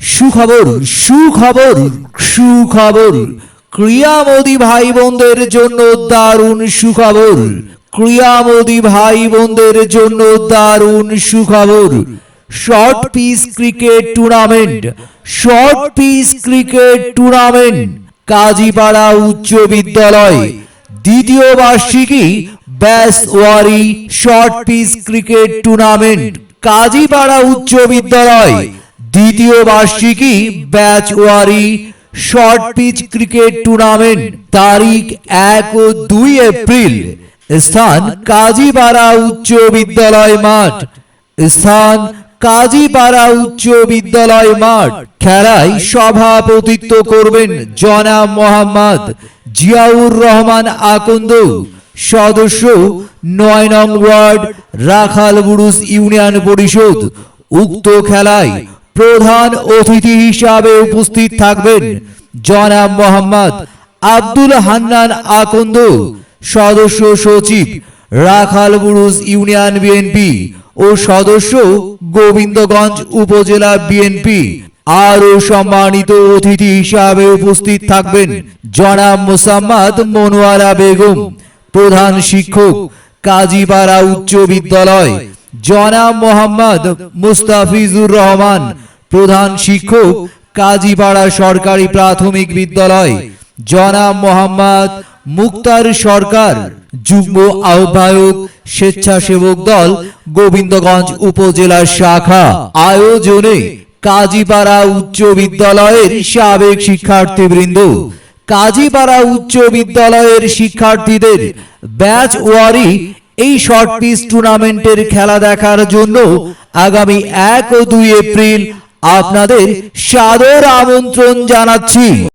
সুখবর সুখবর সুখবর। ক্রিয়ামোদী ভাই বোনদের জন্য দারুণ সুখবর। ক্রিয়ামোদী ভাই বোনদের জন্য দারুণ সুখবর। Short piece cricket tournament, short piece cricket tournament, Kazipara উচ্চ বিদ্যালয়। দ্বিতীয় বার্ষিকী ব্যাস ওয়ারি short piece cricket tournament, Kazipara উচ্চ বিদ্যালয়। দ্বিতীয় বার্ষিকী ব্যাচ ওয়ারি শর্ট পিচ ক্রিকেট টুর্নামেন্ট তারিখ এক ও দুই এপ্রিল। স্থান কাজীপাড়া উচ্চ বিদ্যালয় মাঠ। স্থান কাজীপাড়া উচ্চ বিদ্যালয় মাঠ। খেলায় সভাপতিত্ব করবেন জনাব মোহাম্মদ জিয়াউর রহমান আকন্দ। সদস্য নয় নং ওয়ার্ড রাখাল বুরুস ইউনিয়ন পরিষদ। উক্ত খেলায় প্রধান অতিথি হিসাবে উপস্থিত থাকবেন জনাব মোহাম্মদ আব্দুল হান্নান আকন্দ, সদস্য সচিব রাখাল বুরুজ ইউনিয়ন বিএনপি ও সদস্য গোবিন্দগঞ্জ উপজেলা বিএনপি আরও সম্মানিত অতিথি হিসাবে উপস্থিত থাকবেন জনাব মোসাম্মদ মনোয়ারা বেগম, প্রধান শিক্ষক, কাজীপাড়া উচ্চ বিদ্যালয়। জনাব মোহাম্মদ মুস্তাফিজুর রহমান প্রধান শিক্ষক কাজীপাড়া সরকারি প্রাথমিক বিদ্যালয়, জনাব মোহাম্মদ মুক্তার সরকার, যুগ্ম আহ্বায়ক স্বেচ্ছাসেবক দল, গোবিন্দগঞ্জ উপজেলা শাখা। আয়োজনে কাজীপাড়া উচ্চ বিদ্যালয়ের সাবেক শিক্ষার্থীবৃন্দ, কাজীপাড়া উচ্চ বিদ্যালয়ের শিক্ষার্থীদের ব্যাচ ওয়ারি এই শর্ট পিস টুর্নামেন্টের খেলা দেখার জন্য আগামী এক ও দুই এপ্রিল আপনাদের সাদর আমন্ত্রণ জানাচ্ছি।